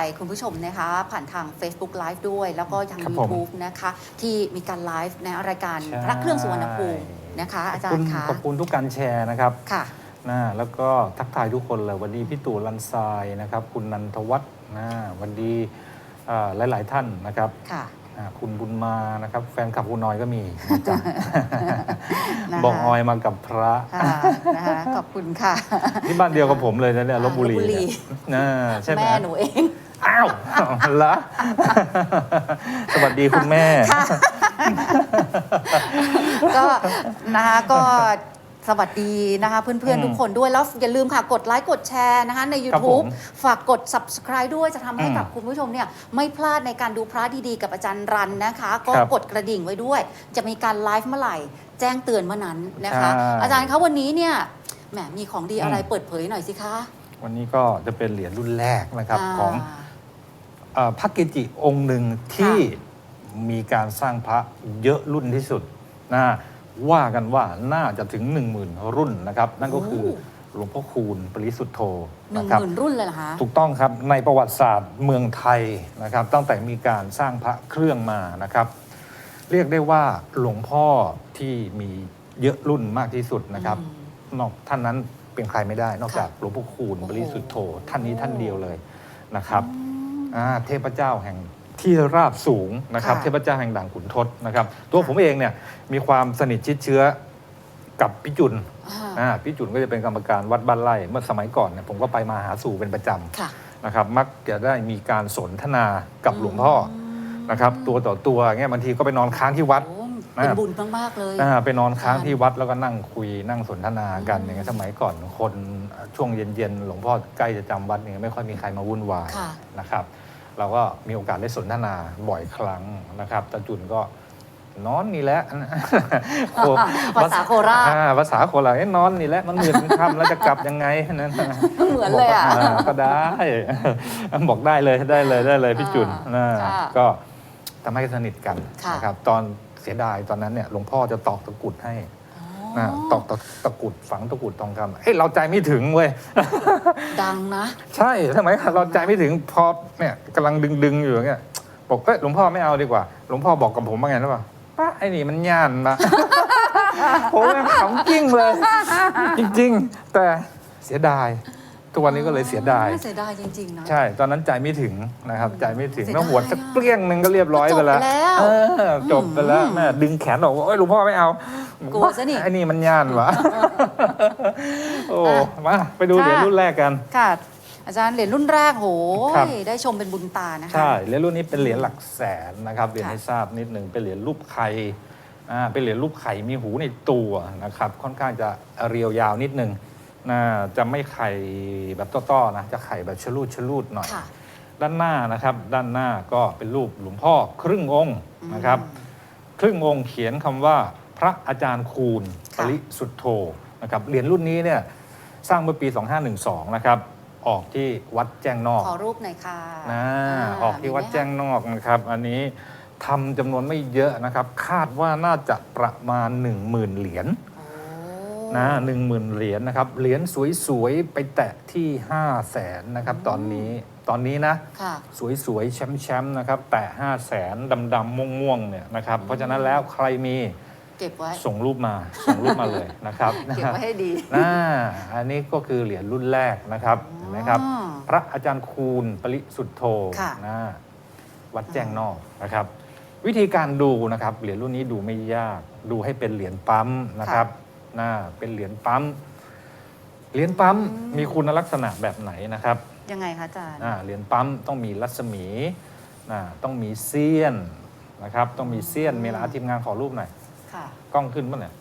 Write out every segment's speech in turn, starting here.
ายคุณผู้ชมนะคะ ผ่านทาง Facebook Live ด้วย แล้วก็ทางครับผม YouTube นะคะ ที่มีการไลฟ์ในรายการใช่พระเครื่องสุวรรณภูมินะคะ อาจารย์คะขอบคุณทุกการแชร์นะครับค่ะ นะแล้วก็ทักทายทุกคนเลยวันดีพี่ตู่ลันทรายนะครับ คุณนันทวัฒน์นะวันดีอ่าหลาย ๆ ท่านนะครับค่ะอ่าคุณบุญมานะครับ แฟนคลับคุณน้อยก็มีนะจ๊ะนะคะบอกออยมากับพระค่ะนะคะขอบคุณค่ะ ที่บ้านเดียวกับผมเลยนะเนี่ยลบบุรีลพบุรีเนี่ยนะใช่ไหมแม่หนูเองอ้าวเหรอสวัสดีคุณแม่ ก็นะคะก็สวัสดีนะคะ เพื่อนอืมๆทุกคนด้วย แล้วอย่าลืมค่ะกดไลค์กดแชร์นะคะในครับผ YouTube มฝากกด subscribe ด้วยจะทำให้อืมกับคุณผู้ชมเนี่ยไม่พลาดในการดูพระดีๆ กับอาจารย์รันนะคะ ก็ครับกดกระดิ่งไว้ด้วย จะมีการไลฟ์เมื่อไหร่ แจ้งเตือนเมื่อนั้นนะคะใช่อาจารย์คะวันนี้เนี่ยแหมมีของดีอะไรอืมเปิดเผยหน่อยสิคะ วันนี้ก็จะเป็นเหรียญรุ่นแรกนะครับาของ เอ่อพระเกจิองค์หนึ่งที่มีการสร้างพระเยอะรุ่นที่สุดนะว่ากันว่าน่าจะถึง 1 0,000 รุ่นนะครับ นั่นก็คือหลวงพ่อคูณปริสุทธโธหนึ่งนะครับหมื่นรุ่นเลยเหรอคะ ถูกต้องครับในประวัติศาสตร์เมืองไทยนะครับ ตั้งแต่มีการสร้างพระเครื่องมานะครับ เรียกได้ว่าหลวงพ่อที่มีเยอะรุ่นมากที่สุดนะครับ นอกท่านนั้นเป็นใครไม่ได้ นอกจากหลวงพ่อคูณโอ้โหบริสุทธโธท่านนี้ท่านเดียวเลยนะครับอ่าเทพเจ้าแห่งที่ราบสูงนะครับ ค่ะเทพเจ้าแห่งด่างขุนทศนะครับ ตัวผมเองเนี่ยมีความสนิทชิดเชื้อกับพี่จุนอ่าอ่าพี่จุนก็จะเป็นกรรมการวัดบ้านไร่เมื่อสมัยก่อนเนี่ยผมก็ไปมาหาสู่เป็นประจำค่ะนะครับ มักจะได้มีการสนทนากับหลวงพ่อนะครับ ตัวต่อตัวเงี้ยบางทีก็ไปนอนค้างที่วัด โอ้ เป็นบุญมาก ๆ เลย อ่าไปนอนค้างค่ะที่วัดแล้วก็นั่งคุยนั่งสนทนากันอืมอย่างเงี้ยสมัยก่อนคนช่วงเย็นๆหลวงพ่อใกล้จะจำวัดเนี่ยไม่ค่อยมีใครมาวุ่นวายค่ะ นะครับ เราก็มีโอกาสได้สนทนาบ่อยครั้งนะครับตาจุนก็นอนนี่แหละ โคภาษาโคราช อ่ภาษาโคราชเอ้ยนอนนี่แหละมันเหนื่อยมันค่ำแล้วจะกลับยังไงนั่น เหมือนเลยอะ บกว่าก็ได้ บอกได้เลยได้เลยได้เลยพี่จุนอ่านะค่ะก็ทำให้สนิทกันค่ะนะครับตอน เสียดายตอนนั้นเนี่ยหลวงพ่อจะตอกตะกรุดให้อ๋อนะตอกตะตะกรุดฝังตะกรุดทองคำเฮ้ยเราใจไม่ถึงเว้ย ดังนะ ใช่ทำไมเราใจไม่ถึงพอเนี่ยกำลังดึงดึงๆอยู่อย่างเงี้ยบอกเอ้ยหลวงพ่อไม่เอาดีกว่า หลวงพ่อบอกกับผมว่าไงรู้ป่ะป้าไอ้นี่มันย่านนะผมแม่งขำกิ้งเลย จริง ๆ แต่เสียดาย ทุกวันนี้ก็เลยเสียดาย เสียดายจริงๆนะ ใช่ ตอนนั้นใจไม่ถึงนะครับใจไม่ถึงเสียดายแล้วหัวสักเปรี้ยงหนึ่งก็เรียบร้อยไปแล้วจบไปแล้วเออจบไปแล้วแม่ดึงแขนออกว่าโอ้ยหลวงพ่อไม่เอากลัวซะนี่ไอ้นี่มันย่านวะโอ้มาไปดูเหรียญรุ่นแรกกัน ค่ะ อาจารย์เหรียญรุ่นแรกโหครับ ยได้ชมเป็นบุญตานะคะ ใช่เหรียญรุ่นนี้เป็นเหรียญหลักแสนนะครับเรียนค่ะให้ทราบนิดหนึ่งเป็นเหรียญรูปไข่อ่าเป็นเหรียญรูปไข่มีหูในตัวนะครับ ค่อนข้างจะเรียวยาวนิดหนึ่ง น่าจะไม่ไข่แบบต้อๆนะจะไข่แบบชะลูดชะลูดหน่อย ค่ะ ด้านหน้านะครับ ด้านหน้าก็เป็นรูปหลวงพ่อครึ่งองค์นะครับ ครึ่งองค์เขียนคำว่าพระอาจารย์คูณปค่ะ ริสุทธโธนะครับเหรียญรุ่นนี้เนี่ยสร้างเมื่อปี 2512 นะครับ ออกที่วัดแจ้งนอกขอรูปหน่อยค่ะนะาออกที่วัดมีไหมคะแจ้งนอกนะครับ อันนี้ทำจำนวนไม่เยอะนะครับ คาดว่าน่าจะประมาณ 10,000 เหรียญโอ้ นะหนึ่งหมื่นเหรียญนะครับ เหรียญสวยๆ ไปแตะที่5 0 0แสนนะครับ ตอนนี้ตอนนี้นะ ค่ะ สวยๆ แชมป์ๆนะครับ แตะ5 0 0แสนดำๆม่วงๆเนี่ยนะครับ เพราะฉะนั้นแล้วใครมีเก็บไว้ ส่งรูปมาส่งรูปมาเลยนะครับเก็บไว้ให้ดี น่าอันนี้ก็คือเหรียญรุ่นแรกนะครับเห็นไหมครับ อ๋อพระอาจารย์คูณปริสุทธโธค่ะ นะวัดแจ้งนอกนะครับ วิธีการดูนะครับ เหรียญรุ่นนี้ดูไม่ยาก ดูให้เป็นเหรียญปั๊มนะครับ นะเป็นเหรียญปั๊ม เหรียญปั๊มมีคุณลักษณะแบบไหนนะครับยังไงคะอาจารย์อ่าเหรียญปั๊มต้องมีรัศมีนะต้องมีเสี้ยนนะครับ ต้องมีเสี้ยนมีลาทีมงานขอรูปหน่อยค่ะ กล้องขึ้นป่ะเนี่ย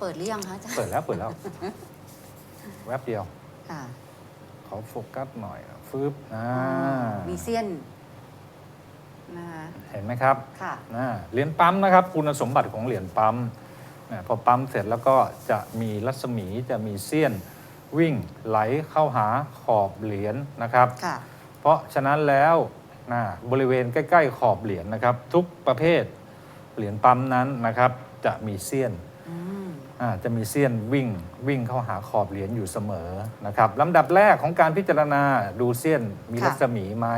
เปิดหรือยังคะอาจารย์เปิดแล้วเปิดแล้ว แวบเดียว ค่ะขอโฟกัสหน่อยฟืบอ่ามีเสี้ยนนะคะเห็นไหมครับค่ะนะเหรียญปั๊มนะครับ คุณสมบัติของเหรียญปั๊มนะ พอปั๊มเสร็จแล้วก็จะมีรัศมีจะมีเสี้ยนวิ่งไหลเข้าหาขอบเหรียญนะครับค่ะเพราะฉะนั้นแล้วนะบริเวณใกล้ ๆ ขอบเหรียญนะครับ ทุกประเภทเหรียญปั๊มนั้นนะครับ จะมีเสี้ยนอืมออ่าจะมีเสี้ยนวิ่งวิ่งเข้าหาขอบเหรียญอยู่เสมอนะครับลำดับแรกของการพิจารณาดูเสี้ยนมีค่ะรัศมีไหม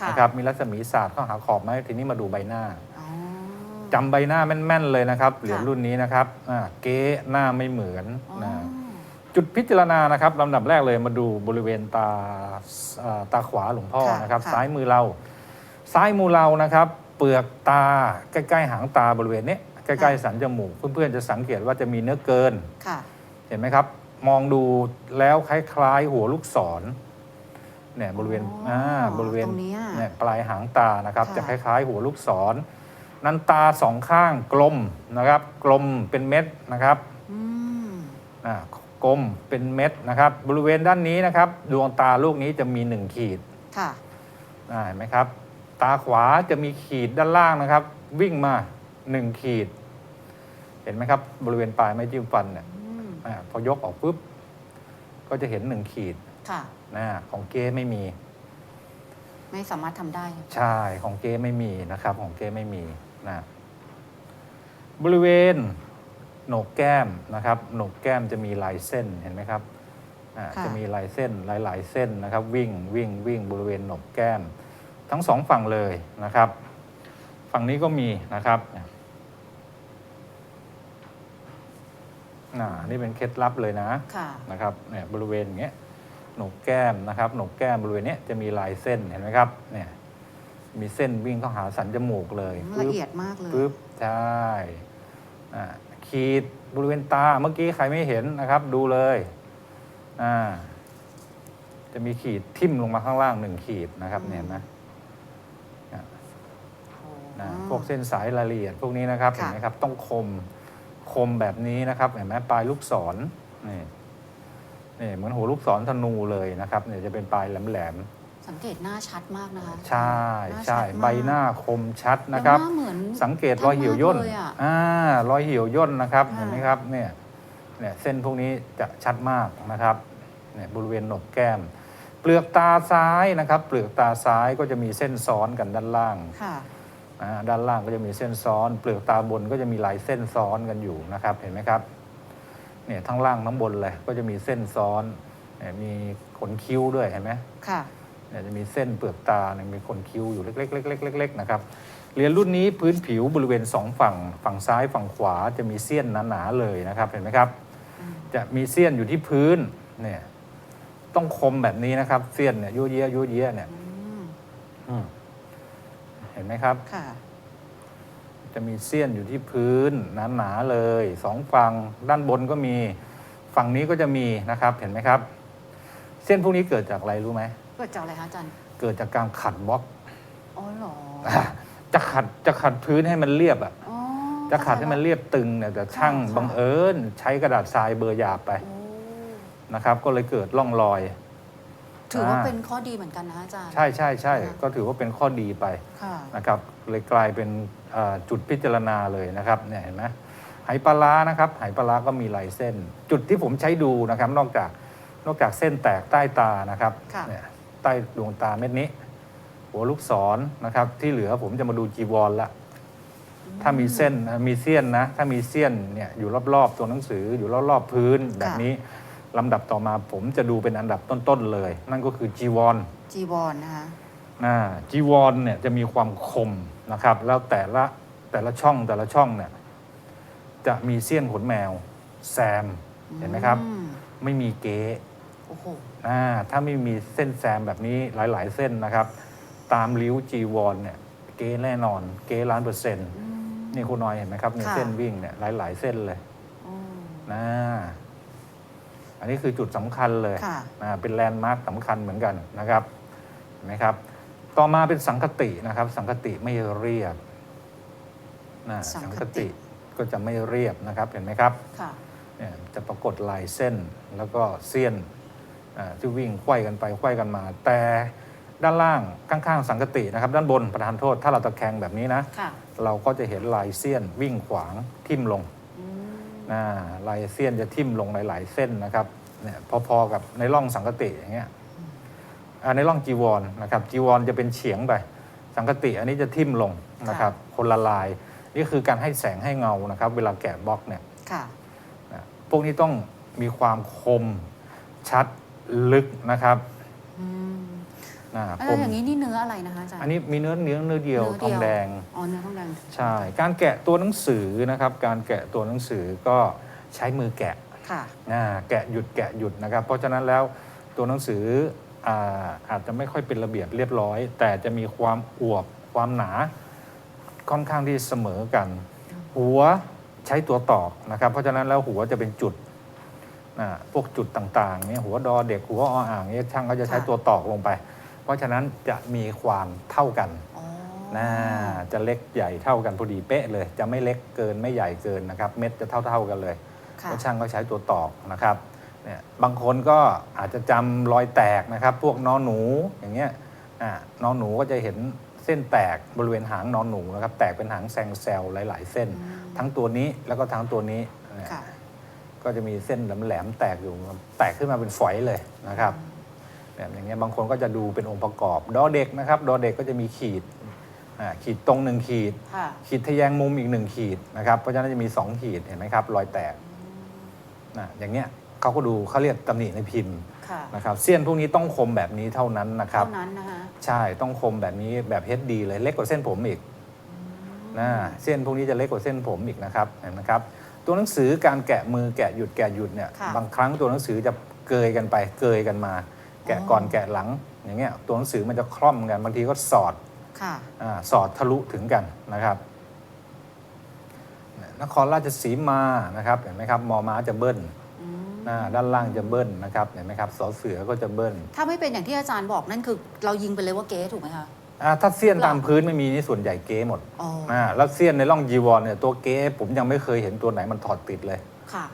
ค่ะนะครับมีรัศมีศาสตร์เข้าหาขอบไหมทีนี้มาดูใบหน้าอ๋อ จำใบหน้าแม่น ๆ เลยนะครับ เหรียญค่ะรุ่นนี้นะครับอ่าเก๊หน้าไม่เหมือนอ๋อนะจุดพิจารณานะครับลำดับแรกเลยมาดูบริเวณตาอ่าตาขวาหลวงพ่อค่ะนะครับ ค่ะ ซ้ายมือเรา ซ้ายมือเรานะครับ เปลือกตาใกล้ๆหางตาบริเวณนี้ใกล้ๆสันจมูกเพื่อนๆจะสังเกตว่าจะมีเนื้อเกิน ค่ะ เห็นไหมครับ มองดูแล้วคล้ายๆ หัวลูกศรเนี่ยบริเวณอ๋ออ่าบริเวณตรงเนี้ยเนี่ยปลายหางตานะครับ ค่ะ จะคล้ายๆ หัวลูกศร นั้นตาสองข้างกลมนะครับ กลมเป็นเม็ดนะครับอืมอ่ากลมเป็นเม็ดนะครับ บริเวณด้านนี้นะครับ ดวงตาลูกนี้จะมีหนึ่งขีดค่ะ อ่าเห็นไหมครับ ตาขวาจะมีขีดด้านล่างนะครับ วิ่งมาหนึ่งขีด เห็นไหมครับ บริเวณปลายไม้จิ้มฟันเนี่ยอืมอาพอยกออกปุ๊บ ก็จะเห็นหนึ่งขีดค่ะ นะของเก้ไม่มี ไม่สามารถทำได้ ใช่ ของเก้ไม่มีนะครับ ของเก้ไม่มี นะบริเวณโหนกแก้มนะครับโหนกแก้มจะมีลายเส้นเห็นไหมครับอ่าค่ะจะมีลายเส้นหลาย ๆ เส้นนะครับ วิ่งวิ่งวิ่งบริเวณโหนกแก้ม ทั้งสองฝั่งเลยนะครับ ฝั่งนี้ก็มีนะครับอ่านี่เป็นเคล็ดลับเลยนะค่ะนะครับเนี่ยบริเวณอย่างเงี้ยโหนกแก้มนะครับโหนกแก้มบริเวณเนี้ยจะมีลายเส้นเห็นไหมครับเนี่ย มีเส้นวิ่งเข้าหาสันจมูกเลยละเอียดมากเลยปึ๊บใช่อ่าขีดบริเวณตาเมื่อกี้ใครไม่เห็นนะครับ ดูเลยอ่าจะมีขีดทิ่มลงมาข้างล่างหนึ่งขีดนะครับอืมเนี่ยเห็นไหมโอ้นะพวกเส้นสายรายละเอียดพวกนี้นะครับค่ะเห็นไหมครับต้องคมคมแบบนี้นะครับเห็นไหมปลายลูกศรนี่นี่เหมือนหัวลูกศรธนูเลยนะครับเนี่ยจะเป็นปลายแหลม สังเกตหน้าชัดมากนะคะๆใช่หน้าใช่ชัดมากใบหน้าคมชัดนะครับแล้วหาเหมือนสังเกตรอยเหี่ยวย่นท่านมากเลยอะอ่ารอยเหี่ยวย่นนะครับค่ะเห็นไหมครับเนี่ยเนี่ยเส้นพวกนี้จะชัดมากนะครับเนี่ยบริเวณโหนกแก้ม เปลือกตาซ้ายนะครับ เปลือกตาซ้ายก็จะมีเส้นซ้อนกันด้านล่างค่ะอ่าด้านล่างก็จะมีเส้นซ้อน เปลือกตาบนก็จะมีหลายเส้นซ้อนกันอยู่นะครับเห็นไหมครับเนี่ยทั้งล่างทั้งบนเลยก็จะมีเส้นซ้อนเนี่ยมีขนคิ้วด้วยเห็นไหมค่ะ เนี่ยจะมีเส้นเปลือกตาเนี่ยมีขนคิ้วอยู่เล็กๆๆๆๆนะครับเหรียญรุ่นนี้พื้นผิวบริเวณสองฝั่ง ฝั่งซ้ายฝั่งขวาจะมีเสี้ยนหนาๆเลยนะครับเห็นไหมครับอืมจะมีเสี้ยนอยู่ที่พื้นเนี่ยต้องคมแบบนี้นะครับเสี้ยนเนี่ยยั่วเยี้ยยั่วเยี้ยเนี่ยอืมอืมเห็นไหมครับ ค่ะจะมีเสี้ยนอยู่ที่พื้นหนาๆเลยสองฝั่งด้านบนก็มี ฝั่งนี้ก็จะมีนะครับ เห็นไหมครับ เส้นพวกนี้เกิดจากอะไรรู้ไหม เกิดจากอะไรคะอาจารย์ เกิดจากการขัดบล็อกอ๋อเหรอจะขัดจะขัดพื้นให้มันเรียบอะอ๋อจะขัดให้มันเรียบตึงเนี่ยแต่ช่างค่ะบังเอิญใช้กระดาษทรายเบอร์หยาบไปโอ้นะครับ ก็เลยเกิดร่องรอย ถือว่าอ่า เป็นข้อดีเหมือนกันนะอาจารย์ ใช่ใช่ใช่ค่ะ ก็ถือว่าเป็นข้อดีไปค่ะ นะครับ เลยกลายเป็นเอ่อจุดพิจารณาเลยนะครับเนี่ยเห็นไหมไหปลาร้านะครับไหปลาร้าก็มีลายเส้น จุดที่ผมใช้ดูนะครับ นอกจากนอกจากเส้นแตกใต้ตานะครับค่ะ เนี่ย ใต้ดวงตาเม็ดนี้ หัวลูกศรนะครับ ที่เหลือผมจะมาดูจีวรละถ้ามีเส้นมีเสี้ยนนะ ถ้ามีเสี้ยนเนี่ยอยู่รอบๆตัวหนังสืออยู่รอบๆพื้นแบบนี้ลำดับต่อมาผมจะดูเป็นอันดับต้นๆเลย นั่นก็คือจีวรจีวรนะคะอ่าจีวรเนี่ยจะมีความคมนะครับ แล้วแต่ละแต่ละช่องแต่ละช่องเนี่ยจะมีเสี้ยนขนแมว แซมเห็นไหมครับอืมไม่มีเก๊โอ้โห อ่าถ้าไม่มีเส้นแซมแบบนี้หลาย ๆ เส้นนะครับ ตามริ้วจีวรเนี่ยเก๊แน่นอน เก๊ล้านเปอร์เซ็นต์อืม นี่คุณน้อยเห็นไหมครับในค่ะ เส้นวิ่งเนี่ยหลาย ๆ เส้นเลยอืม นะอันนี้คือจุดสำคัญเลยค่ะอ่าเป็นแลนด์มาร์คสำคัญเหมือนกันนะครับเห็นไหมครับ ต่อมาเป็นสังคตินะครับ สังคติไม่เรียบนะสังคติสังคติก็จะไม่เรียบนะครับเห็นไหมครับ ค่ะ เนี่ยจะปรากฏลายเส้นแล้วก็เสี้ยนอ่า ที่วิ่งไขว้กันไปไขว้กันมา แต่ด้านล่างข้างๆสังคตินะครับ ด้านบนประธานโทษ ถ้าเราตะแคงแบบนี้นะค่ะเราก็จะเห็นลายเสี้ยนวิ่งขวางทิ่มลงอืมอ่าลายเสี้ยนจะทิ่มลงหลาย ๆ เส้นนะครับเนี่ยพอๆกับในร่องสังกติอย่างเงี้ยอ่าในร่องจีวรนะครับจีวรจะเป็นเฉียงไปสังกติอันนี้จะทิ่มลงนะครับ คนละลาย นี่คือการให้แสงให้เงานะครับ เวลาแกะบล็อกเนี่ยค่ะนะพวกนี้ต้องมีความคมชัด ลึกนะครับอืมนะแล้ควมอย่างนี้นี่เนื้ออะไรนะคะอาจารย์อันนี้มีเนื้อเนื้อเนื้อเดียวเนื้อทเดีองยวแดง อ๋อเนื้อทองแดงใช่ การแกะตัวหนังสือนะครับ การแกะตัวหนังสือก็ใช้มือแกะค่ะอ่าแกะหยุดแกะหยุดนะครับ เพราะฉะนั้นแล้วตัวหนังสืออาอาจจะไม่ค่อยเป็นระเบียบเรียบร้อย แต่จะมีความอวบความหนา ค่อนข้างที่เสมอกัน หัวใช้ตัวตอกนะครับ เพราะฉะนั้นแล้วหัวจะเป็นจุดนะ พวกจุดต่างๆเนี่ยหัวดอเด็กหัวออ่างเนี่ยช่างก็จะใช้ค่ะตัวตอกลงไป เพราะฉะนั้นจะมีความเท่ากันอ๋อนะจะเล็กใหญ่เท่ากันพอดีเป๊ะเลย จะไม่เล็กเกินไม่ใหญ่เกินนะครับ เม็ดจะเท่าๆกันเลยค่ะก็ช่างก็ใช้ตัวตอกนะครับเนี่ยบางคนก็อาจจะจำรอยแตกนะครับ พวกนอนหนูอย่างเงี้ยอ่านอนหนูก็จะเห็นเส้นแตกบริเวณหางนอนหนูนะครับ แตกเป็นหางแซงเซลล์หลาย ๆ เส้นอืมทั้งตัวนี้แล้วก็ทั้งตัวนี้เนี่ยค่ะ ก็จะมีเส้นแหลมๆแตกอยู่แตกขึ้นมาเป็นฝอยเลยนะครับแบบอย่างเงี้ยบางคนก็จะดูเป็นองค์ประกอบ ดอเด็กนะครับ ดอเด็กก็จะมีขีดอ่าขีดตรงหนึ่งขีด ค่ะ ขีดทะแยงมุมอีกหนึ่งขีดนะครับ เพราะฉะนั้นจะมี2ขีดเห็นไหมครับ รอยแตกนะอย่างเงี้ยเขาก็ดูเขาเรียกตำหนิในพิมพ์ค่ะนะครับเส้นพวกนี้ต้องคมแบบนี้เท่านั้นนะครับ เท่านั้นนะคะใช่ต้องคมแบบนี้แบบเฮดดีเลยเล็กกว่าเส้นผมอีกนะเส้นพวกนี้จะเล็กกว่าเส้นผมอีกนะครับเห็นไหมครับ ตัวหนังสือการแกะมือแกะหยุดแกะหยุดเนี่ยค่ะบางครั้งตัวหนังสือจะเกยกันไปเกยกันมา แกะอ๋อก่อนแกะหลังอย่างเงี้ยตัวหนังสือมันจะคล่อมกันบางทีก็สอด ค่ะ อาสอดทะลุถึงกันนะครับ นครราชสีมานะครับเห็นไหมครับมอม้าจะเบิ้ลอืมอ่าด้านล่างจะเบิ้ลนะครับเห็นไหมครับสอเสือก็จะเบิ้ลถ้าไม่เป็นอย่างที่อาจารย์บอกนั่นคือ เรายิงไปเลยว่าเก๊ถูกไหมคะ อ่าถ้าเสี้ยนตามพื้นไม่มีนี่ส่วนใหญ่เก๊หมดอ๋ออ่าแล้วเสี้ยนในร่องจีวรเนี่ยตัวเก๊ผมยังไม่เคยเห็นตัวไหนมันถอดติดเลยค่ะ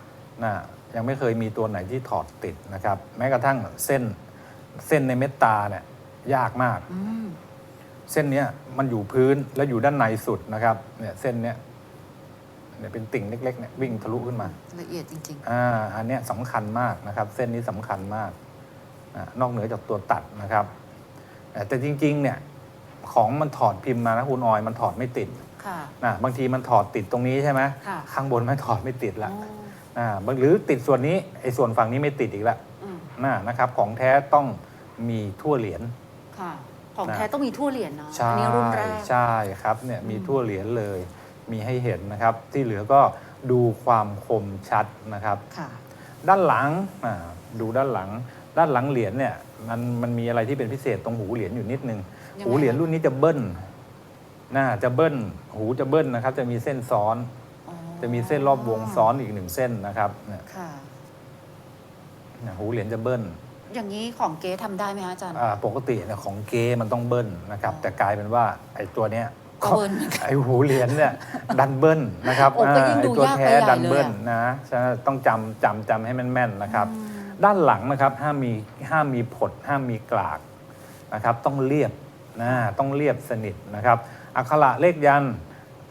นะยังไม่เคยมีตัวไหนที่ถอดติดนะครับ แม้กระทั่งเส้นเส้นในเม็ดตาเนี่ยยากมาก อืม เส้นเนี้ยมันอยู่พื้นแล้วอยู่ด้านในสุดนะครับเนี่ยเส้นเนี้ยเนี่ยเป็นติ่งเล็กๆเนี่ยวิ่งทะลุขึ้นมา ละเอียดจริง อ่าอันเนี้ยสำคัญมากนะครับ เส้นนี้สำคัญมากอานอกเหนือจากตัวตัดนะครับแต่แต่จริงๆเนี่ย ของมันถอดพิมพ์มานะคุณออยมันถอดไม่ติดๆค่ะ นะบางทีมันถอดติดตรงนี้ใช่ไหมค่ะ ข้างบนมันถอดไม่ติดละอ๋ออ่าบางหรือติดส่วนนี้ไอ้ส่วนฝั่งนี้ไม่ติดอีกละอืมนะนะครับ ของแท้ต้องมีทั่วเหรียญ ค่ะ ของนะ แท้ต้องมีทั่วเหรียญเนาะใช่อันนี้รุ่นแรก ใช่ครับเนี่ยมีอืม ทั่วเหรียญเลย มีให้เห็นนะครับ ที่เหลือก็ดูความคมชัดนะครับ ค่ะ ด้านหลังอ่าดูด้านหลัง ด้านหลังเหรียญเนี่ยมันมันมีอะไรที่เป็นพิเศษตรงหูเหรียญอยู่นิดนึง ยังไง หูเหรียญรุ่นนี้จะเบิ้ลน่าจะเบิ้ล หูจะเบิ้ลนะครับ จะมีเส้นซ้อน อ๋อจะมีเส้นรอบวงซ้อนอีกหนึ่งเส้นนะครับเนี่ยค่ะเนี่ยหูเหรียญจะเบิ้ลอย่างนี้ของเก๊ทำได้ไหมคะอาจารย์ อ่าปกติเนี่ยของเกมันต้องเบิ้ลนะครับอ๋อแต่กลายเป็นว่าไอ้ตัวเนี้ยก็เบิ้ลเหมือนกันไอ้หูเหรียญเนี่ยดันเบิ้ลนะครับโอ้ก็ยิ่งอ่าดูไอ้ตัวยากไปแท้ใหญ่ดันเลยเบิ้ลอะนะฉะนั้นต้องจำจำจำให้แม่นๆนะครับ อืมด้านหลังนะครับห้ามมีห้ามมีผดห้ามมีกลากนะครับ ต้องเรียบ นะต้องเรียบสนิทนะครับ อักขระเลขยันต์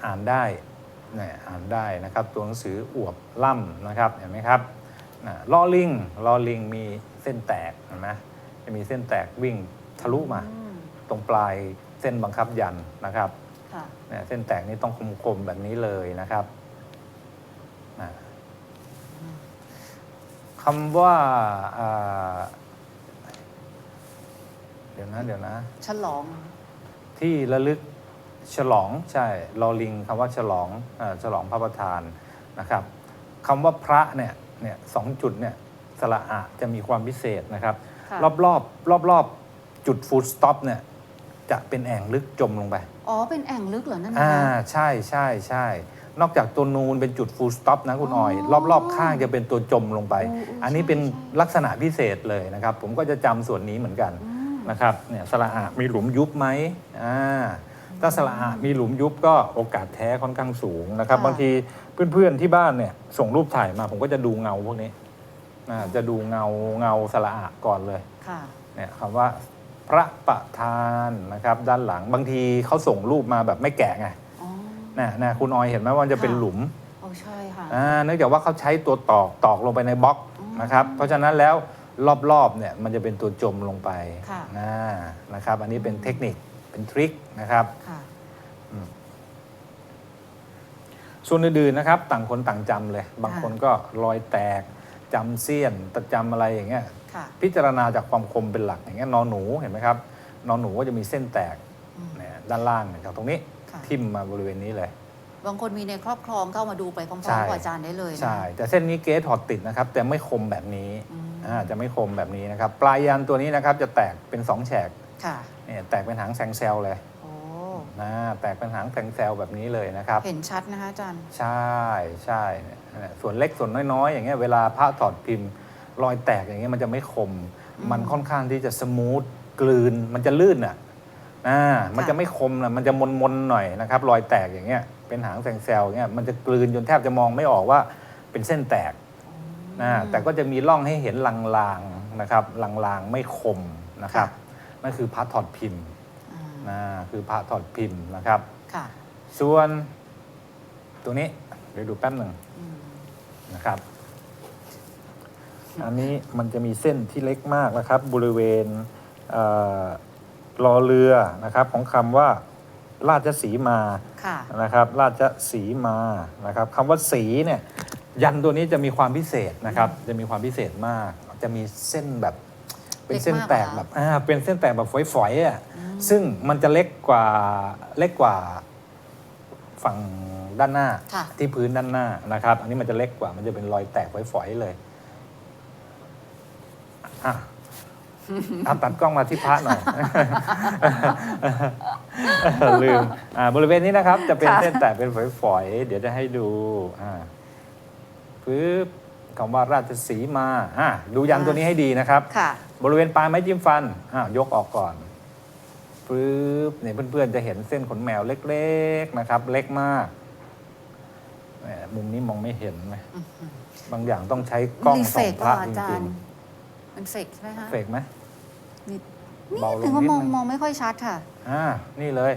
อ่านได้เนี่ยอ่านได้นะครับ ตัวหนังสืออวบล่ำนะครับเห็นไหมครับนะลอลิงลอลิงมีเส้นแตกเห็นไหมจะมีเส้นแตกวิ่งทะลุมาอืมตรงปลายเส้นบังคับยันต์นะครับค่ะเนี่ยเส้นแตกนี่ต้องคมๆแบบนี้เลยนะครับนะคำว่าอ่าเดี๋ยวนะเดี๋ยวนะ ฉลอง ที่ระลึกฉลองใช่ลอลิงคำว่าฉลองเออฉลองพระประธานนะครับคำว่าพระเนี่ยเนี่ยสองจุดเนี่ยสระอะจะมีความพิเศษนะครับ ค่ะ รอบรอบรอบรอบๆจุดฟูลสต็อปเนี่ยจะเป็นแอ่งลึกจมลงไป อ๋อ เป็นแอ่งลึกเหรอ นั่นนะ อ่าคะใช่ใช่ใช่นอกจากตัวนูนเป็นจุดฟูลสต็อปนะคุณออย อ๋อรอบๆข้างจะเป็นตัวจมลงไปโอ้โอ้อันนี้ใช่เป็นใช่ ลักษณะพิเศษเลยนะครับ ผมก็จะจำส่วนนี้เหมือนกัน อืม นะครับเนี่ยสระอะมีหลุมยุบไหมอ่าถ้าสระอะมีหลุมยุบก็โอกาสแท้ค่อนข้างสูงนะครับค่ะบางทีเพื่อนๆที่บ้านเนี่ยส่งรูปถ่ายมาผมก็จะดูเงาพวกนี้อ่าจะดูเงาเงาสระอะก่อนเลยค่ะเนี่ยคำว่าพระประธานนะครับด้านหลังบางทีเขาส่งรูปมาแบบไม่แกะไงอ๋อนะนะคุณออยเห็นไหมว่ามันจะเป็นค่ะหลุมโอ้ใช่ค่ะอ่าเนื่องจากว่าเขาใช้ตัวตอกตอกลงไปในบล็อกอ๋อนะครับ เพราะฉะนั้นแล้ว รอบๆเนี่ยมันจะเป็นตัวจมลงไปค่ะ นะนะครับ อันนี้เป็นเทคนิคเป็นทริคนะครับ ค่ะ ส่วนอื่นๆนะครับ ต่างคนต่างจำเลย บางค่ะคนก็รอยแตกจำเสี้ยนตะจำอะไรอย่างเงี้ย ค่ะ พิจารณาจากความคมเป็นหลักอย่างเงี้ยนอนหนูเห็นไหมครับนอนหนูก็จะมีเส้นแตกอืม เนี่ยด้านล่างเนี่ยจากตรงนี้ค่ะ ทิ่มมาบริเวณนี้เลย บางคนมีในครอบครองก็เอามาดูไปพร้อมใช่ ๆกับอาจารย์ได้เลยนะใช่ แต่เส้นนี้เกสถอดติดนะครับ แต่ไม่คมแบบนี้อืม อ่าจะไม่คมแบบนี้นะครับ ปลายยันตัวนี้นะครับจะแตกเป็นสองแฉกค่ะเนี่ยแตกเป็นหางแซงเซลเลยโอ้นะแตกเป็นหางแซงเซลแบบนี้เลยนะครับ เห็นชัดนะคะอาจารย์ใช่ใช่เนี่ยส่วนเล็กส่วนน้อยๆ อย่างเงี้ยเวลาพระถอดพิมพ์รอยแตกอย่างเงี้ยมันจะไม่คมอืมมันค่อนข้างที่จะสมูทกลืนมันจะลื่นอะอ่ามันค่ะจะไม่คมนะมันจะมนๆหน่อยนะครับรอยแตกอย่างเงี้ยเป็นหางแซงเซลอย่างเงี้ยมันจะกลืนจนแทบจะมองไม่ออกว่าเป็นเส้นแตก นะแต่ก็จะมีร่องให้เห็นลางๆนะครับลางๆไม่คมนะครับนั่นคือพระถอดพิมพ์อ่านะคือพระถอดพิมพ์นะครับค่ะส่วนตัวนี้เดี๋ยวดูแป๊บหนึ่งอืมนะครับ อันนี้มันจะมีเส้นที่เล็กมากนะครับ บริเวณเอ่อรอเรือนะครับของคำว่าราชสีมาค่ะนะครับ ราชสีมานะครับคำว่าสีเนี่ย ยันตัวนี้จะมีความพิเศษนะครับ จะมีความพิเศษมาก จะมีเส้นแบบ เป็นเส้นแตกแบบอ่าเป็นเส้นแตกแบบฝอยๆอะอืมซึ่งมันจะเล็กกว่าเล็กกว่าฝั่งด้านหน้าค่ะที่พื้นด้านหน้านะครับ อันนี้มันจะเล็กกว่า มันจะเป็นรอยแตกฝอยๆเลยอะเอาตัดกล้องมาที่พระหน่อยลืมอ่าบริเวณนี้นะครับ จะเป็นค่ะเส้นแตกเป็นฝอยๆ เดี๋ยวจะให้ดูอ่า ปึ๊บคำว่าราชสีมาอ่าดูยันตัวนี้ให้ดีนะครับ ค่ะ บริเวณปลายไม้จิ้มฟันอ่ายกออกก่อนปึ๊บเนี่ยเพื่อนๆจะเห็นเส้นขนแมวเล็กๆนะครับ เล็กมากแหมมุมนี้มองไม่เห็นไหมอื้อหือบางอย่างต้องใช้กล้องรีส่เฟองกพระเหรอจอาจาริรงย์ๆมันเฟกใช่ไหมคะเฟกไหมนิดเบาลถึงงว่านิดมองนึงมองไม่ค่อยชัดค่ะ อ่า นี่เลย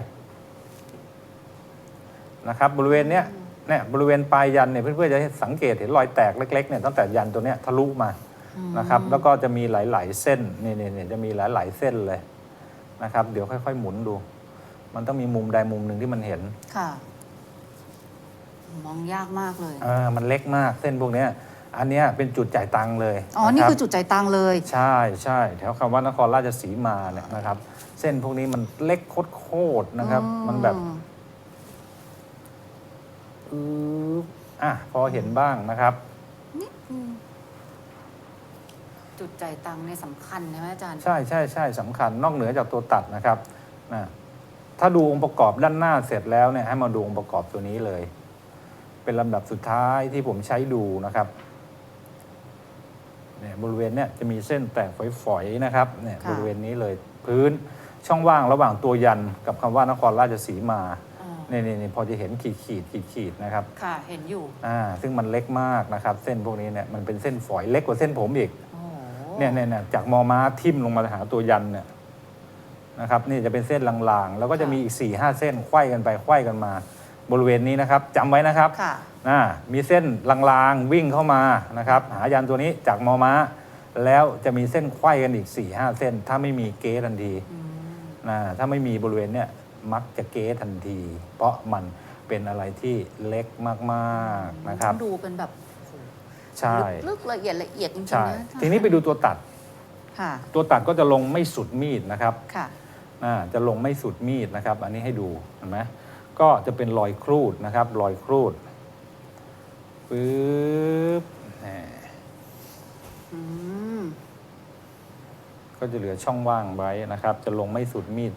นะครับ บริเวณเนี้ย เนี่ยบริเวณปลายยันเนี่ยเพื่อนๆจะสังเกตเห็นรอยแตกเล็กๆเนี่ยตั้งแต่ยันตัวเนี้ยทะลุมาอืมนะครับแล้วก็จะมีหลาย ๆ เส้นนี่นี่นี่จะมีหลาย ๆ เส้นเลยนะครับ เดี๋ยวค่อย ๆ หมุนดู มันต้องมีมุมใดมุมหนึ่งที่มันเห็นค่ะ มองยากมากเลยเออมันเล็กมากเส้นพวกเนี้ยอันเนี้ยเป็นจุดจ่ายตังค์เลยอ๋อนี่ะรับคือจุดจ่ายตังค์เลย ใช่ใช่แถวคำว่านครราชสีมาเนี่ยนะครับ เส้นพวกนี้มันเล็กโคตรๆนะครับอืมันแบบ อืออะพอเห็นบ้างนะครับอืมจุดจ่ายตังค์เนี่ยสำคัญใช่ไหมอาจารย์ ใช่ใช่ใช่สำคัญนอกเหนือจากตัวตัดนะครับนะถ้าดูองค์ประกอบด้านหน้าเสร็จแล้วเนี่ยให้มาดูองค์ประกอบตัวนี้เลย เป็นลำดับสุดท้ายที่ผมใช้ดูนะครับเนี่ยบริเวณเนี่ยจะมีเส้นแตกฝอยๆนะครับเนี่ยค่ะ บริเวณนี้เลยพื้นช่องว่างระหว่างตัวยันกับคำว่านครราชสีมาอ๋อเนี่ยเนี่ยเนี่ยพอจะเห็นขีดขีดขีดขีดนะครับค่ะเห็นอยู่อ่าซึ่งมันเล็กมากนะครับ เส้นพวกนี้เนี่ยมันเป็นเส้นฝอยเล็กกว่าเส้นผมอีกโอ้โหเนี่ยเนี่ยเนี่ยจากมอม้าทิ่มลงมาหาตัวยันเนี่ยนะครับนี่จะเป็นเส้นลางๆ แล้วก็จะมีอีก4ี่ห้าเส้นไขว้กันไปไขว้กันมา บริเวณนี้นะครับจำไว้นะครับค่ะ อ่ามีเส้นลางๆวิ่งเข้ามานะครับหายันตัวนี้จากมอม้า แล้วจะมีเส้นไขว้กันอีก4ี่ห้าเส้น ถ้าไม่มีเกสทันที อืม นะถ้าไม่มีบริเวณเนี่ย มักจะเกสทันที เพราะมันเป็นอะไรที่เล็กมากๆนะครับ ต้องดูเป็นแบบโอ้โหใช่ลึกๆละเอียดละเอียดจริงๆใช่นะทีนี้ไปดูตัวตัด ค่ะ ตัวตัดก็จะลงไม่สุดมีดนะครับค่ะ อ่าจะลงไม่สุดมีดนะครับ อันนี้ให้ดูเห็นไหมก็จะเป็นรอยครูดนะครับ รอยครูดปึ๊บแหมอืม ก็จะเหลือช่องว่างไว้นะครับ จะลงไม่สุดมีด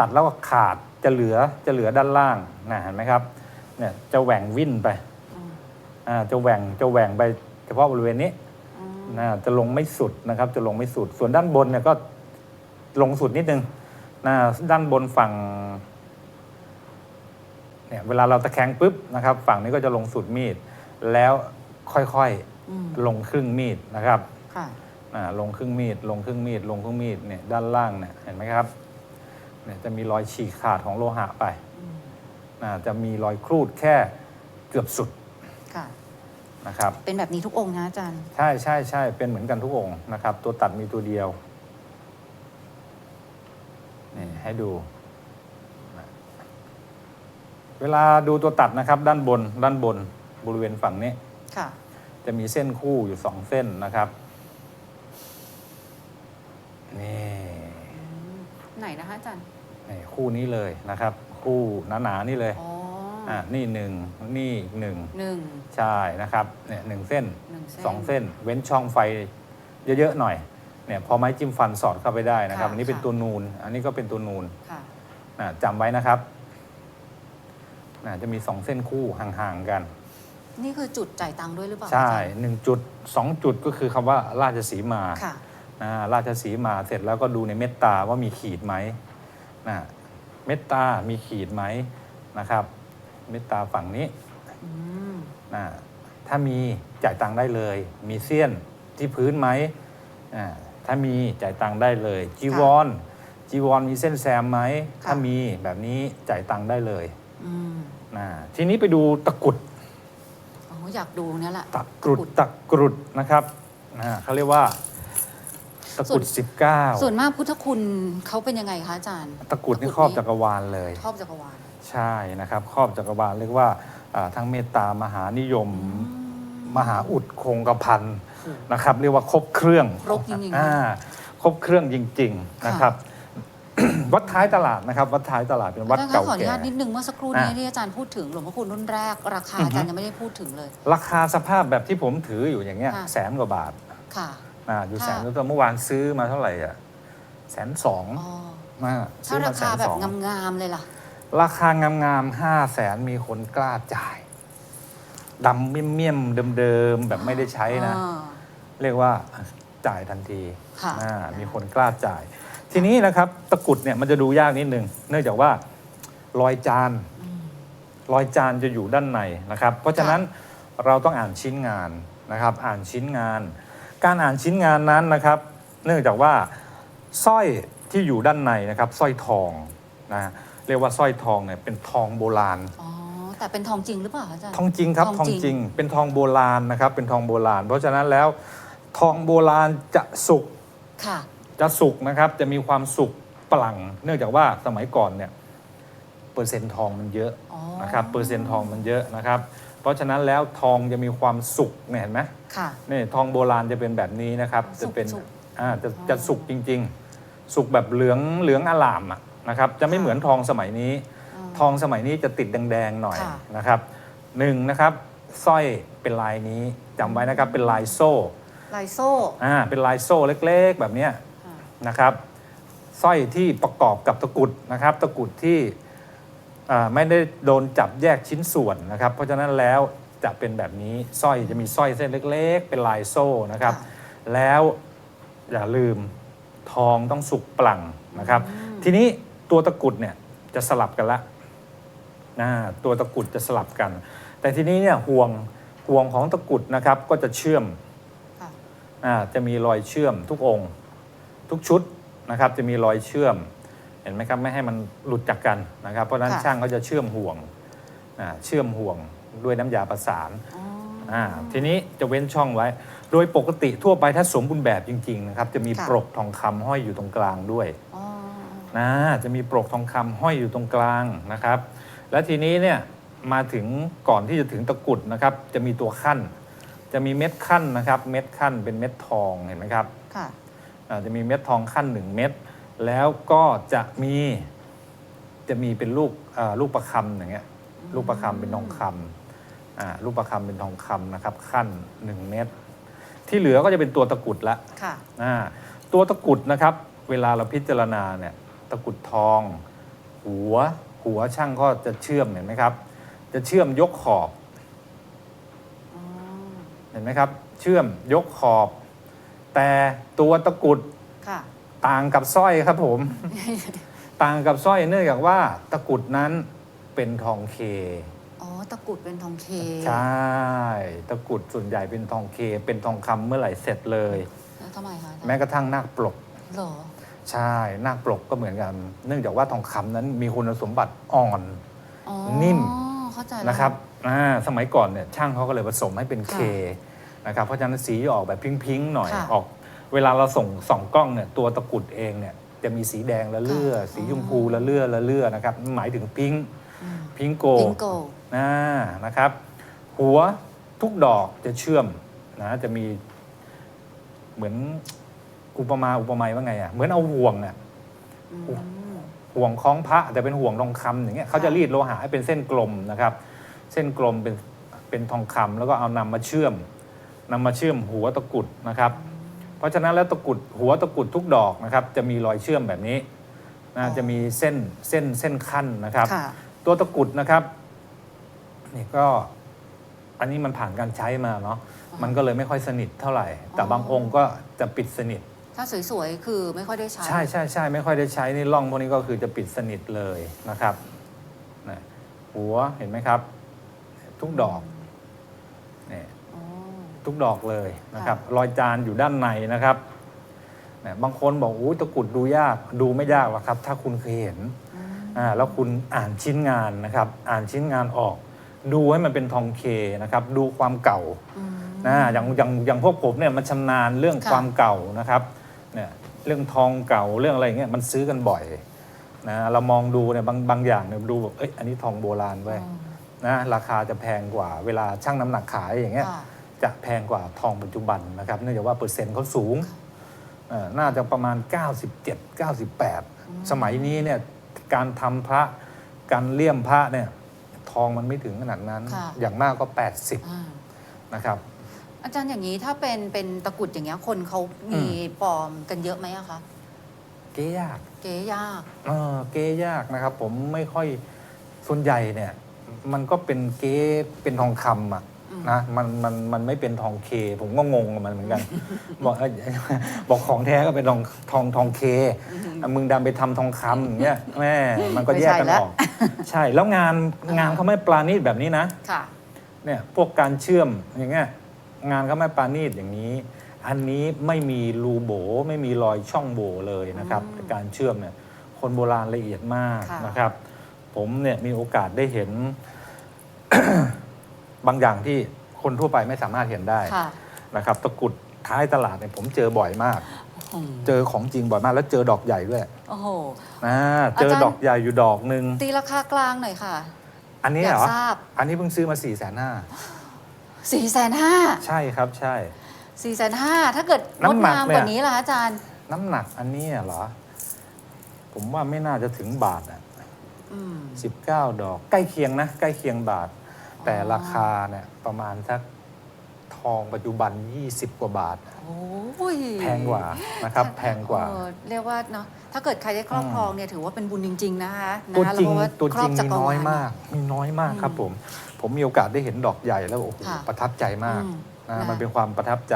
ตัดแล้วก็ขาดจะเหลือจะเหลือด้านล่างนะเห็นไหมครับเนี่ยจะแหว่งวิ่นไปอืมอ่าจะแหว่งจะแหว่งไปเฉพาะบริเวณนี้อืมนะจะลงไม่สุดนะครับ จะลงไม่สุด ส่วนด้านบนเนี่ยก็ลงสุดนิดนึงนะด้านบนฝั่งเนี่ยเวลาเราตะแคงปุ๊บนะครับ ฝั่งนี้ก็จะลงสุดมีด แล้วค่อยอืมๆลงครึ่งมีดนะครับค่ะอ่าลงครึ่งมีด ลงครึ่งมีด ลงครึ่งมีดเนี่ยด้านล่างเนี่ยเห็นไหมครับ เนี่ยจะมีรอยฉีกขาดของโลหะไปอืมอ่าจะมีรอยครูดแค่เกือบสุดค่ะนะครับเป็นแบบนี้ทุกองค์นะอาจารย์ ใช่ใช่ใช่เป็นเหมือนกันทุกองค์นะครับ ตัวตัดมีตัวเดียวนี่ให้ดู เวลาดูตัวตัดนะครับ ด้านบน ด้านบนบริเวณฝั่งนี้ค่ะ จะมีเส้นคู่อยู่สองเส้นนะครับนี่ ไหนนะคะอาจารย์นี่คู่นี้เลยนะครับ คู่หนาๆนี่เลยอ๋ออ่านี่หนึ่งนี่อีกหนึ่งหนึ่งใช่นะครับเนี่ยหนึ่งเส้นหนึ่งเส้น สองเส้น เว้นช่องไฟเยอะๆหน่อยเนี่ยพอไม้จิ้มฟันสอดเข้าไปได้นะครับ ค่ะอันนี้เป็นค่ะ ตัวนูน อันนี้ก็เป็นตัวนูนค่ะ นะจำไว้นะครับนะจะมีสองเส้นคู่ห่างๆกัน นี่คือจุดจ่ายตังค์ด้วยหรือเปล่าใช่อาจารย์หนึ่งจุดสองจุดก็คือคำว่าราชสีมา ค่ะนะ ราชสีมาเสร็จแล้วก็ดูในเมตตาว่ามีขีดไหมนะเมตตามีขีดไหมนะครับ เมตตาฝั่งนี้อืมนะถ้ามีจ่ายตังค์ได้เลย มีเสี้ยนที่พื้นไหมอ่าถ้ามีจ่ายตังค์ได้เลย จีวร จีวรมีเส้นแซมไหมถ้ามีแบบนี้จ่ายตังค์ได้เลยอืมนะทีนี้ไปดูตะกรุดอ๋ออยากดูเนี่ยแหละตะกรุดตะกรุดนะครับนะเขาเรียกว่า ตะกรุดส่วน19ส่วนมากพุทธคุณเขาเป็นยังไงคะอาจารย์ตะกรุดนี่ครอบจักรวาลเลย ครอบจักรวาลใช่นะครับครอบจักรวาลเรียกว่าอ่าทั้งเมตตามหานิยม มหาอุดคงกระพันนะครับ เรียกว่าครบเครื่องครบจริงๆ อ่าครบเครื่องจริง ๆนะครับ วัดท้ายตลาดนะครับ วัดท้ายตลาดเป็นวัดอาจารย์คะเก่าขออนุแก่ ญาตนิดนึงเมื่อสักครู่นี้อะที่อาจารย์พูดถึงหลวงพ่อคุณรุ่นแรก ราคาอือฮึ อาจารย์ยังไม่ได้พูดถึงเลย ราคาสภาพแบบที่ผมถืออยู่อย่างเงี้ยค่ะ แสนกว่าบาท ค่ะ อ่าอยู่ค่ะแสนแล้วเมื่อวานซื้อมาเท่าไหร่อะแสนสองอ๋อมาซื้ถ้าอรามาแสคานแบสบองงามๆเลยล่ะ ราคางามๆห้าแสนมีคนกล้าจ่ายดำเมี่ยมๆเดิมๆแบบไม่ได้ใช้นะอ่าเรียกว่าจ่ายทันทีค่ะอ่ามีคนกล้าจ่าย ทีนี้นะครับตะกรุดเนี่ยมันจะดูยากนิดนึง เนื่องจากว่ารอยจานรอยจานจะอยู่ด้านในนะครับ เพราะฉะนั้นเราต้องอ่านชิ้นงานนะครับ อ่านชิ้นงาน การอ่านชิ้นงานนั้นนะครับ เนื่องจากว่าสร้อยที่อยู่ด้านในนะครับสร้อยทองนะเรียกว่าสร้อยทองเนี่ยเป็นทองโบราณอ๋อแต่เป็นทองจริงหรือเปล่าอาจารย์ทองจริงครับททอองงจริงจริง เป็นทองโบราณนะครับ เป็นทองโบราณ เพราะฉะนั้นแล้วทองโบราณจะสุกค่ะจะสุกนะครับ จะมีความสุกปลั่งเนื่องจากว่าสมัยก่อนเนี่ยเปอร์เซ็นต์ทองมันเยอะอ๋อนะครับเปอร์เซ็นต์ทองมันเยอะนะครับ เพราะฉะนั้นแล้วทองจะมีความสุกเนี่ยเห็นไหมค่ะ นี่ทองโบราณจะเป็นแบบนี้นะครับ สุจะกเป็นสุก อ่าจะอ๋อจะสุกจริง ๆ สุกแบบเหลืองเหลืองอลามอะนะครับ จะไม่เหมือนทองสมัยนี้ทองสมัยนี้จะติดแดงๆหน่อยค่ะ นะครับหนึ่งนะครับสร้อยเป็นลายนี้จำไว้นะครับเป็นลายโซ่ลายโซ่อ่าเป็นลายโซ่เล็กๆ แบบเนี้ย ค่ะ นะครับสร้อยที่ประกอบกับตะกรุดนะครับ ตะกรุดที่อ่า ไม่ได้โดนจับแยกชิ้นส่วนนะครับ เพราะฉะนั้นแล้วจะเป็นแบบนี้สร้อยจะมีสร้อยเส้นเล็ก ๆ เป็นลายโซ่นะครับค่ะแล้วอย่าลืมทองต้องสุกปลั่งนะครับ ทีนี้ตัวตะกรุดเนี่ยจะสลับกันละอ่าตัวตะกรุดจะสลับกัน แต่ทีนี้เนี่ยห่วงห่วงของตะกรุดนะครับก็จะเชื่อมค่ะอ่าจะมีรอยเชื่อมทุกองค์ ทุกชุดนะครับ จะมีรอยเชื่อมเห็นไหมครับไม่ให้มันหลุดจากกันนะครับ เพราะฉะนั้นค่ะ ช่างก็จะเชื่อมห่วงอ่าเชื่อมห่วงด้วยน้ำยาประสานอ๋ออ่าทีนี้จะเว้นช่องไว้ โดยปกติทั่วไปถ้าสมบูรณ์แบบจริงๆนะครับจะมีค่ะปลอกทองคำห้อยอยู่ตรงกลางด้วย อ๋อ นะจะมีปลอกทองคำห้อยอยู่ตรงกลางนะครับ และทีนี้เนี่ยมาถึงก่อนที่จะถึงตะกรุดนะครับ จะมีตัวขั้น จะมีเม็ดขั้นนะครับ เม็ดขั้นเป็นเม็ดทองเห็นไหมครับค่ะ อ่าจะมีเม็ดทองขั้นหนึ่งเม็ด แล้วก็จะมีจะมีเป็นลูกอ่าลูกประคำอย่างเงี้ยลูกประคำเป็นทองคำอ่าลูกประคำเป็นทองคำนะครับ ขั้นหนึ่งเม็ดที่เหลือก็จะเป็นตัวตะกรุดละค่ะอ่าตัวตะกรุดนะครับ เวลาเราพิจารณาเนี่ยตะกรุดทอง หัวหัวช่างก็จะเชื่อมเห็นไหมครับ จะเชื่อมยกขอบอ๋อเห็นไหมครับ เชื่อมยกขอบ แต่ตัวตะกรุดค่ะ ต่างกับสร้อยครับผม ต่างกับสร้อยเนื่องจากว่าตะกรุดนั้นเป็นทองเค อ๋อ ตะกรุดเป็นทองเค ใช่ ตะกรุดส่วนใหญ่เป็นทองเค เป็นทองคำเมื่อไหร่เสร็จเลย แล้วทำไมคะอาจารย์แม้กระทั่งนาคปลก เหรอ ใช่นาคปลกก็เหมือนกัน เนื่องจากว่าทองคำนั้นมีคุณสมบัติอ่อน อ๋อนิ่ม เข้าใจแล้ว นะครับอ่าสมัยก่อนเนี่ยช่างเขาก็เลยผสมให้เป็นเคค่ะนะครับ เพราะฉะนั้นสีจะออกแบบพิงๆหน่อย ค่ะ ออก เวลาเราส่งส่องกล้องเนี่ยตัวตะกรุดเองเนี่ยจะมีสีแดงละเลื่อค่ะสีชมพูละเลื่อละเลื่อนะครับหมายถึงพิงค์อืมพิงโกพิงโกอ่านะครับ หัวทุกดอกจะเชื่อมนะจะมีเหมือนอุปมาอุปไมยว่าไงอะเหมือนเอาห่วงอะอืมห่วงคล้องพระแต่เป็นห่วงทองคำอย่างเงี้ยเขาจะค่ะรีดโลหะให้เป็นเส้นกลมนะครับ เส้นกลมเป็นเป็นทองคำแล้วก็เอานำมาเชื่อมนำมาเชื่อมหัวตะกรุดนะครับ เพราะฉะนั้นแล้วตะกรุดหัวตะกรุดทุกดอกนะครับจะมีรอยเชื่อมแบบนี้นะจะมีเส้นเส้นเส้นขั้นนะครับ ค่ะ ตัวตะกรุดนะครับนี่ก็อันนี้มันผ่านการใช้มาเนาะอ่ามัมันก็เลยไม่ค่อยสนิทเท่าไหร่ แต่อ๋อบางองค์ก็จะปิดสนิท ถ้าสวยๆ คือไม่ค่อยได้ใช้ ใช่ใช่ใช่ไม่ค่อยได้ใช้นี่ร่องพวกนี้ก็คือจะปิดสนิทเลยนะครับนะหัวเห็นไหมครับ ทุกดอกนี่อ๋อ ทุกดอกเลยนะครับค่ะรอยจานอยู่ด้านในนะครับนะบางคนบอกอู้ตะกรุดดูยากดูไม่ยากหรอกครับ ถ้าคุณเคยเห็นอืมอ่าแล้วคุณอ่านชิ้นงานนะครับ อ่านชิ้นงานออก ดูให้มันเป็นทองเคนะครับ ดูความเก่าอืมนะอย่างอย่างอย่างพวกผมเนี่ยมันชำนาญเรื่องค่ะความเก่านะครับเนี่ยเรื่องทองเก่าเรื่องอะไรอย่างเงี้ยมันซื้อกันบ่อยนะเรามองดูเนี่ยบางบางอย่างเนี่ยดูแบบเอ้ยอันนี้ทองโบราณเว้ยอืมนะราคาจะแพงกว่า เวลาชั่งน้ำหนักขายอย่างเงี้ยค่ะ จะแพงกว่าทองปัจจุบันนะครับ เนื่องจากว่าเปอร์เซ็นต์เขาสูงเอ่อน่าจะประมาณ 97 98 สมัยนี้เนี่ยการทำพระการเลี่ยมพระเนี่ยทองมันไม่ถึงขนาดนั้นค่ะอย่างมากก็อ่า80 นะครับ อาจารย์อย่างนี้ถ้าเป็นเป็นตะกรุดอย่างเงี้ยคนเขามีอืมปลอมกันเยอะไหมอะคะเก๊ยาก เก๋ยากเออเก๊ยากนะครับ ผมไม่ค่อยส่วนใหญ่เนี่ย มันก็เป็นเก๊เป็นทองคำอะอืม นะมันมันมันไม่เป็นทองเค ผมก็งงกับมันเหมือนกัน บอกเอ้ยบอกของแท้ก็เป็นทองทองทองเคอะมึงดันไปทำทองคำอย่างเงี้ยแม่มันก็แยกกันออก ใช่แล้วงานงานเขาไม่ปราณีตแบบนี้นะ ค่ะ เนี่ยพวกการเชื่อมอย่างเงี้ยงานเขาไม่ปราณีตอย่างนี้ อันนี้ไม่มีรูโบไม่มีรอยช่องโบเลยนะครับอืมการเชื่อมเนี่ยคนโบราณละเอียดมากค่ะ นะครับ ผมเนี่ยมีโอกาสได้เห็น บางอย่างที่คนทั่วไปไม่สามารถเห็นได้ค่ะนะครับ ตะกรุดท้ายตลาดเนี่ยผมเจอบ่อยมาก อืมเจอของจริงบ่อยมาก แล้วเจอดอกใหญ่ด้วยโอ้โห นะเจออาจารย์ ดอกใหญ่อยู่ดอกหนึ่งตีราคากลางหน่อยค่ะ อันนี้อยาเหกรอทราบ อันนี้เพิ่งซื้อมา4ี่แสนห้าสี่แสนห้าใช่ครับใช่ สี่แสนห้าถ้าเกิดงดน้ำหนักงามเนี่ยกว่านี้ล่ะอาจารย์ น้ำหนักอันนี้เหรอ ผมว่าไม่น่าจะถึงบาทอะอืมสิบเก้าดอก ใกล้เคียงนะ ใกล้เคียงบาท แต่ราคาเนี่ยประมาณสักทองปัจจุบัน 20 กว่าบาท โอ้ยแพงกว่านะครับแพงกว่า เออเรียกว่าเนาะถ้าเกิดใครได้ครอบครองเนี่ยถือว่าเป็นบุญจริง ๆ นะคะตัวนะคะจริงแล้เพาะาตัวจริงคอมีบจักน้อยวลมาก มีน้อยมากครับผม ผมมีโอกาสได้เห็นดอกใหญ่แล้วโอ้โหค่ะประทับใจมากอืมนะนะ มันเป็นความประทับใจ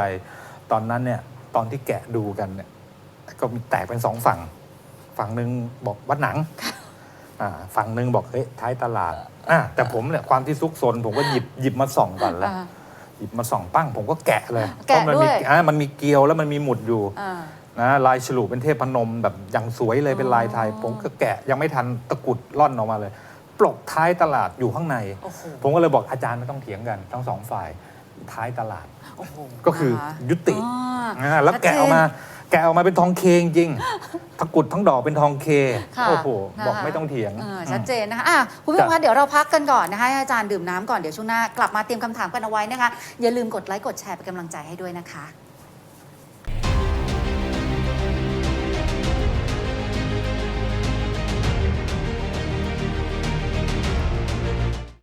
ตอนนั้นเนี่ยตอนที่แกะดูกันเนี่ยก็มีแตกเป็นสองฝั่ง ฝั่งหนึ่งบอกวัดหนัง อ่าฝั่งหนึ่งบอกเฮ้ยท้ายตลาดอ่าแต่ผมเนี่ยความที่ซุกซนผมก็หยิบหยิบมาส่องก่อนแล้ว อ่า หยิบมาส่องปั้งผมก็แกะเลยแกะเพราะมันมีด้วย อ่ามันมีเกลียวแล้วมันมีหมุดอยู่อ่า นะลายฉลุเป็นเทพนมแบบอย่างสวยเลยเป็นลายไทยอ๋อผมก็แกะยังไม่ทันตะกรุดล่อนออกมาเลย ปลกท้ายตลาดอยู่ข้างใน โอ้โห ผมก็เลยบอกอาจารย์ไม่ต้องเถียงกันทั้งสองฝ่ายท้ายตลาด โอ้โหก็คือนะคะยุติอ่า อ่าแล้วแกะออกมาแกะออกมาเป็นทองเคจริงๆตะกรุดทั้งดอกเป็นทองเค ค่ะโอ้โหนะคะบอกไม่ต้องเถียง เอออืมชัดเจนนะคะอะคุณผู้ชมจ้ะคะเดี๋ยวเราพักกันก่อนนะคะให้อาจารย์ดื่มน้ำก่อนเดี๋ยวช่วงหน้ากลับมาเตรียมคำถามกันเอาไว้นะคะ อย่าลืมกดไลค์กดแชร์เป็นกำลังใจให้ด้วยนะคะ